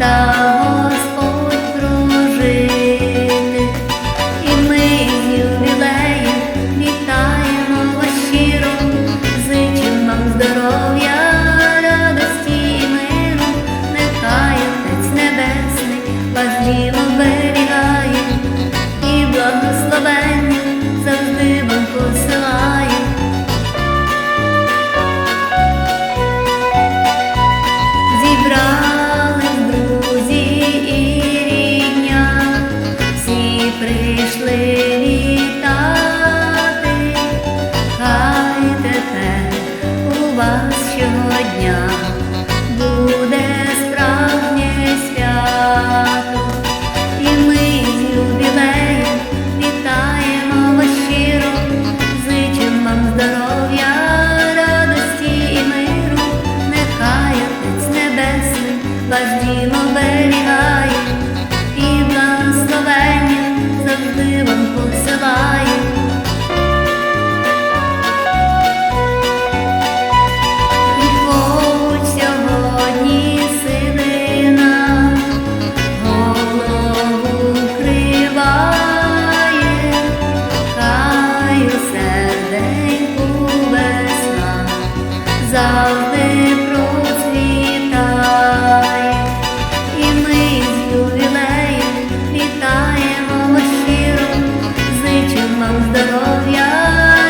да Господь прожити, і ми ювілеєм вітаємо вас зичим вам здоров'я, радості миру, нехай Отець Небесний вас діло у вас щодня. завжди процвітай, і ми з ювілеєм вітаємо вас щиро, зичим вам здоров'я,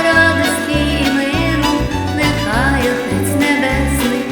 радості і миру, нехай отець небесний.